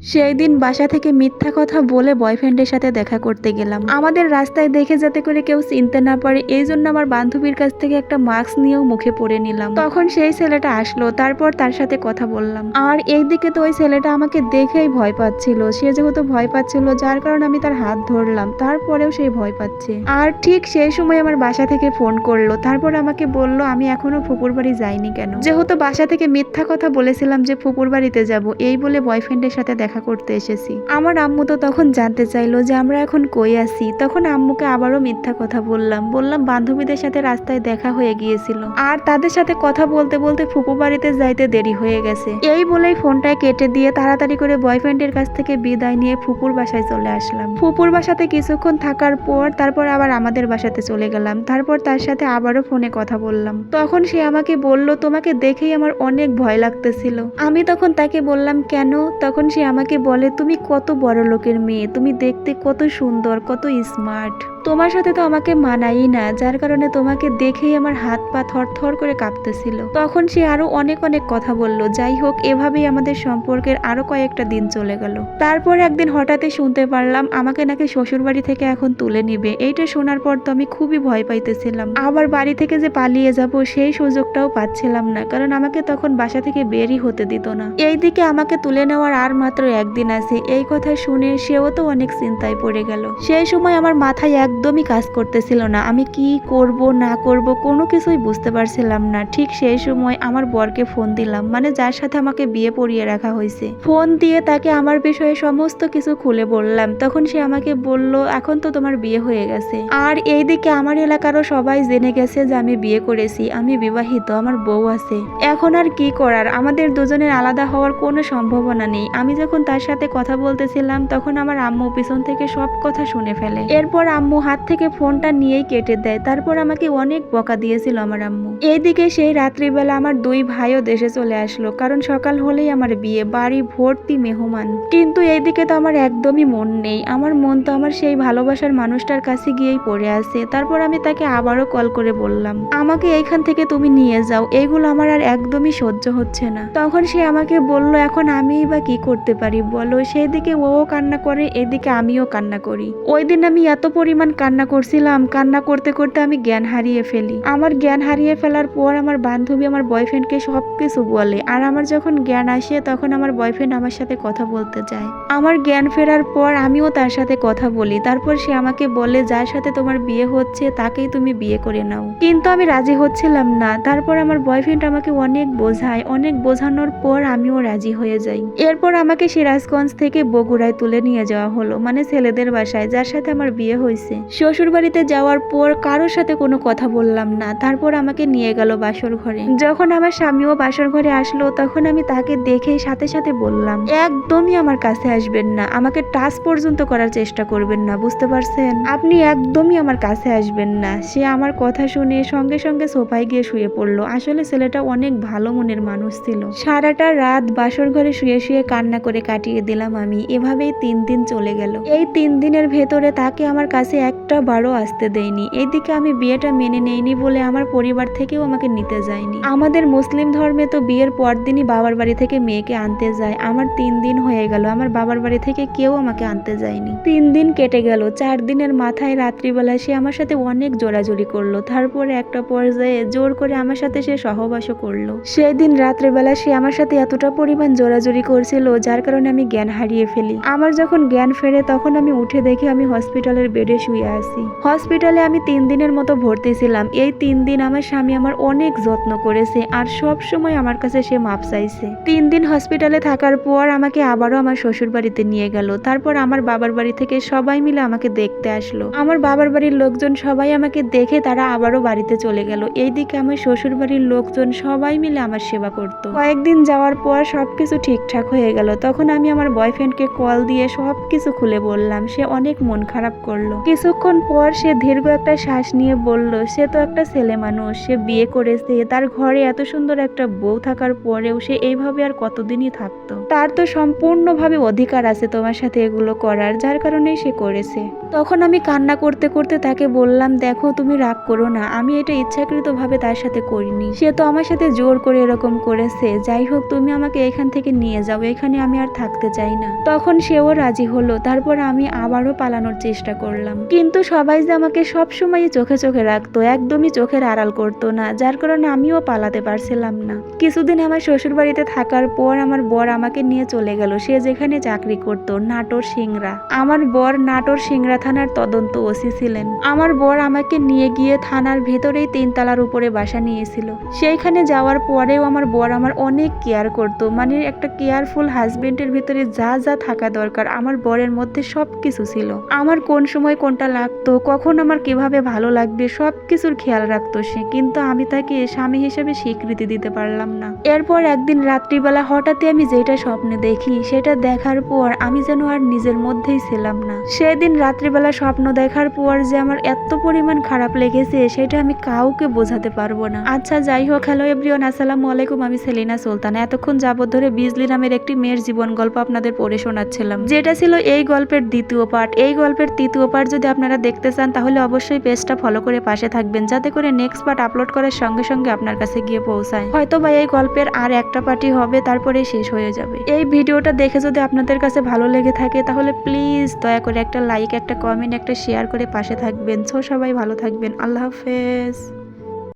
সেই দিন বাসা থেকে মিথ্যা কথা বলে বয়ফ্রেন্ডের সাথে দেখা করতে গেলাম। আমাদের রাস্তায় দেখে যাতে করে কেউ চিনতে না পারে, এই জন্য আমার বান্ধবীর কাছ থেকে একটা মাস্ক নিয়েও মুখে পরে নিলাম। তখন সেই ছেলেটা আসলো, তারপর তার সাথে কথা বললাম। আর এইদিকে তো ওই ছেলেটা আমাকে দেখেই ভয় পাচ্ছিল। সে যেহেতু ভয় পাচ্ছিল, যার কারণে আমি তার হাত ধরলাম, তারপরেও সে ভয় পাচ্ছে। আর ঠিক সেই সময় আমার বাসা থেকে ফোন করল, তারপর আমাকে বলল, আমি এখনও ফুপুর বাড়ি যাইনি কেন? যেহেতু বাসা থেকে মিথ্যা কথা বলেছিলাম যে ফুপুর বাড়িতে যাব, এই বলে বয়ফ্রেন্ডের সাথে দেখা করতে এসেছি। আমার আম্মু তো তখন জানতে চাইলো যে আমরা এখন কই আছি। তখন আম্মুকে আবারও মিথ্যা কথা বললাম। বললাম, বান্ধবীদের সাথে রাস্তায় দেখা হয়ে গিয়েছিল। আর তাদের সাথে কথা বলতে বলতে ফুপু বাড়িতে যাইতে দেরি হয়ে গেছে। এই বলেই ফোনটায় কেটে দিয়ে তাড়াতাড়ি করে বয়ফ্রেন্ডের কাছ থেকে বিদায় নিয়ে ফুপুর বাসায় চলে আসলাম। ফুপুর বাসাতে কিছুক্ষণ থাকার পর তারপর আবার আমাদের বাসাতে চলে গেলাম। তারপর তার সাথে আবারও ফোনে কথা বললাম। তখন সে আমাকে বলল, তোমাকে দেখেই আমার অনেক ভয় লাগতেছিল। আমি তখন তাকে বললাম, কেন? তখন সে আমাকে বলে তুমি কত বড় লোকের মেয়ে তুমি দেখতে কত সুন্দর কত স্মার্ট তোমার সাথে তো আমাকে মানাই না, যার কারণে তোমাকে দেখেই আমার হাত পা থর থর করে কাঁপতেছিল। তখন সে আরও অনেক অনেক কথা বলল, যাই হোক, এভাবেই আমাদের সম্পর্কের আরও কয়েকটা দিন চলে গেল। তারপর একদিন হঠাৎই শুনতে পারলাম, আমাকে নাকি শ্বশুর বাড়ি থেকে এখন তুলে নিবে। এইটা শোনার পর তো আমি খুবই ভয় পাইতেছিলাম। আবার বাড়ি থেকে যে পালিয়ে যাব, সেই সুযোগটাও পাচ্ছিলাম না, কারণ আমাকে তখন বাসা থেকে বেরই হতে দিত না। এইদিকে আমাকে তুলে নেওয়ার আর মাত্র একদিন আছে। এই কথা শুনে সেও তো অনেক চিন্তায় পড়ে গেল। সেই সময় আমার মাথায় একদমই কাজ করতেছিল না। আমি কি করব, না করব, কোনো কিছুই বুঝতে পারছিলাম না। ঠিক সেই সময় আমার বরকে ফোন দিলাম। মানে যার সাথে আমাকে বিয়ে পড়িয়ে রাখা হয়েছে। ফোন দিয়ে তাকে আমার বিষয়ে সমস্ত কিছু খুলে বললাম। তখন সে আমাকে বলল, এখন তো তোমার বিয়ে হয়ে গেছে। আর এইদিকে আমার এলাকারও সবাই জেনে গেছে যে আমি বিয়ে করেছি। আমি বিবাহিত, আমার বউ আছে। এখন আর কি করার? আমাদের দুজনের আলাদা হওয়ার কোনো সম্ভাবনা নেই। আমি যখন তার সাথে কথা বলতেছিলাম, তখন আমার আম্মু পিছন থেকে সব কথা শুনে ফেলে। এরপর আম্মু হাত থেকে ফোনটা নিয়েই কেটে দেয়। তারপর আমাকে অনেক বকা দিয়েছিল আমার আম্মু। এইদিকে সেই রাত্রিবেলা আমার দুই ভাইও দেশে চলে আসলো, কারণ সকাল হলেই আমার বিয়ে, বাড়ি ভর্তি মেহমান। কিন্তু এইদিকে তো আমার একদমই মন নেই। আমার মন তো আমার সেই ভালোবাসার মানুষটার কাছে গিয়েই পড়ে আছে। তারপর আমি তাকে আবারও কল করে বললাম, আমাকে এইখান থেকে তুমি নিয়ে যাও এইগুলো আমার আর একদমই সহ্য হচ্ছে না। তখন সে আমাকে বলল, এখন আমিই বা কি করতে পারি বলো? সেই দিকে ও কান্না করে, এদিকে আমিও কান্না করি। ওই দিন আমি এত পরিমাণ কান্না করছিলাম। কান্না করতে করতে আমি জ্ঞান হারিয়ে ফেলি। আমার জ্ঞান হারিয়ে ফেলার পর আমার বান্ধবী আমার বয়ফ্রেন্ডকে সব কিছু বলে। আর আমার যখন জ্ঞান আসে, তখন আমার বয়ফ্রেন্ড আমার সাথে কথা বলতে চায় আমার জ্ঞান ফেরার পর আমিও তার সাথে কথা বলি। তারপর সে আমাকে বলে, যার সাথে তোমার বিয়ে হচ্ছে, তাকেই তুমি বিয়ে করে নাও। কিন্তু আমি রাজি হচ্ছিলাম না। তারপর আমার বয়ফ্রেন্ড আমাকে অনেক বোঝায়। অনেক বোঝানোর পর আমিও রাজি হয়ে যাই। এরপর আমাকে সিরাজগঞ্জ থেকে বগুড়ায় তুলে নিয়ে যাওয়া হলো। মানে ছেলেদের বাসায়, যার সাথে আমার বিয়ে হয়েছে। শ্বশুর বাড়িতে যাওয়ার পর কারোর সাথে কোনো কথা বললাম না। তারপর আমাকে নিয়ে গেল বাসর ঘরে। যখন আমার স্বামীও বাসর ঘরে আসলো, তখন আমি তাকে দেখে সাথে সাথে বললাম, একদমই আমার কাছে আসবেন না। আমাকে টাচ পর্যন্ত করার চেষ্টা করবেন না, বুঝতে পারছেন? আপনি একদমই আমার কাছে আসবেন না। সে আমার কথা শুনে সঙ্গে সঙ্গে সোফায় গিয়ে শুয়ে পড়ল। আসলে ছেলেটা অনেক ভালো মনের মানুষ ছিল। সারাটা রাত বাসর ঘরে শুয়ে শুয়ে কান্না করে কাটিয়ে দিলাম আমি। এভাবেই তিন দিন চলে গেল। এই তিন দিনের ভেতরে তাকে আমার কাছে একটা বারও আসতে দেয়নি। এইদিকে আমি বিয়েটা মেনে নেইনি বলে আমার পরিবার থেকেও আমাকে নিতে যায়নি। আমাদের মুসলিম ধর্মে তো বিয়ের পর দিনই বাবার বাড়ি থেকে মেয়েকে আনতে যায়। আমার তিন দিন হয়ে গেল, আমার বাবার বাড়ি থেকে কেউ আমাকে আনতে যায়নি। তিন দিন কেটে গেল, চার দিনের মাথায় রাত্রিবেলা সে আমার সাথে অনেক জোরাজুরি করল। তারপরে একটা পর্যায়ে জোর করে আমার সাথে সে সহবাসও করল। সেই দিন রাত্রিবেলা সে আমার সাথে এতটা পরিমাণ জোরাজুরি করছিল, যার কারণে আমি জ্ঞান হারিয়ে ফেলি। আমার যখন জ্ঞান ফেরে, তখন আমি উঠে দেখি আমি হসপিটালের বেডে শুয়ে আছি। হসপিটালে আমি তিন দিনের মতো ভর্তি ছিলাম। এই তিন দিন আমার স্বামী আমার অনেক যত্ন করেছে আর সব সময় আমার কাছে সে মাপ চাইছে। তিন দিন হসপিটালে থাকার পর আমাকে আবারও আমার শ্বশুর বাড়িতে নিয়ে গেল। তারপর আমার বাবার বাড়ি থেকে সবাই মিলে আমাকে দেখতে আসলো। আমার বাবার বাড়ির লোকজন সবাই আমাকে দেখে তারা আবারও বাড়িতে চলে গেল। এইদিকে আমার শ্বশুর বাড়ির লোকজন সবাই মিলে আমার সেবা করত। কয়েকদিন যাওয়ার পর সবকিছু ঠিকঠাক হয়ে গেল। তখন আমি আমার বয়ফ্রেন্ডকে কল দিয়ে সবকিছু খুলে বললাম। সে অনেক মন খারাপ করল। কিছু কিছুক্ষণ পর সে দীর্ঘ একটা শ্বাস নিয়ে বলল, সে তো একটা ছেলে মানুষ, সে বিয়ে করেছে, তার ঘরে এত সুন্দর একটা বউ থাকার পরেও সে এইভাবে আর কতদিনই থাকতো? তার তো সম্পূর্ণভাবে অধিকার আছে তোমার সাথে এগুলো করার, যার কারণেই সে করেছে। তখন আমি কান্না করতে করতে তাকে বললাম, দেখো, তুমি রাগ করো না, আমি এটা ইচ্ছাকৃতভাবে তার সাথে করিনি। সে তো আমার সাথে জোর করে এরকম করেছে। যাই হোক, তুমি আমাকে এখান থেকে নিয়ে যাও, এখানে আমি আর থাকতে চাই না। তখন সেও রাজি হলো, তারপর আমি আবারও পালানোর চেষ্টা করলাম। কিন্তু সবাই যে আমাকে সব সময় চোখে চোখে রাখতো, একদমই চোখের আড়াল করতো না, যার কারণে আমিও পালাতে পারছিলাম না। কিছুদিন আমার শ্বশুর বাড়িতে থাকার পর আমার বর আমাকে নিয়ে চলে গেল, সে যেখানে চাকরি করতো, নাটোর সিংড়া। আমার বর নাটোর সিংড়া থানার তদন্ত ওসি ছিলেন। আমার বর আমাকে নিয়ে গিয়ে থানার ভেতরেই তিনতলার উপরে বাসা নিয়েছিল। সেইখানে যাওয়ার পরেও আমার বর আমার অনেক কেয়ার করতো মানে একটা কেয়ারফুল হাজবেন্ডের ভিতরে যা যা থাকা দরকার আমার বরের মধ্যে সব কিছু ছিল। আমার কোন সময় কোনটা লাগতো, কখন আমার কীভাবে ভালো লাগবে সব কিছুর খেয়াল রাখতো সে, কিন্তু আমি তাকে স্বামী হিসেবে স্বীকৃতি দিতে পারলাম না। এরপর একদিন রাত্রিবেলা হঠাৎই আমি যেটা স্বপ্নে দেখি, সেটা দেখার পর আমি যেন আর নিজের মধ্যেই ছিলাম না। সেদিন রাত্রিবেলা স্বপ্ন দেখার পর যে আমার এত পরিমাণ খারাপ লেগেছে, সেটা আমি কাউকে বোঝাতে পারব না। আচ্ছা যাই হোক, হ্যালো এভরিওয়ান, আসসালামু আলাইকুম, আমি সেলিনা সুলতান। এতক্ষণ যাবত ধরে বিজলি নামের একটি মেয়ের জীবন গল্প আপনাদের পড়ে শোনাচ্ছিলাম, যেটা ছিল এই গল্পের দ্বিতীয় পার্ট এই গল্পের তৃতীয় পার্ট যদি আপনারা দেখতে চান, তাহলে অবশ্যই পেজটা ফলো করে পাশে থাকবেন, যাতে করে নেক্সট পার্ট আপলোড করার সঙ্গে সঙ্গে আপনার কাছে গিয়ে পৌঁছায়। হয়তো বা এই গল্পের আর একটা পার্টি হবে তারপরে শেষ হয়ে যাবে। এই ভিডিওটা দেখে যদি আপনাদের কাছে ভালো লেগে থাকে, তাহলে প্লিজ দয়া করে একটা লাইক একটা কমেন্ট একটা শেয়ার করে পাশে থাকবেন। সো সবাই ভালো থাকবেন। আল্লাহ হাফেজ।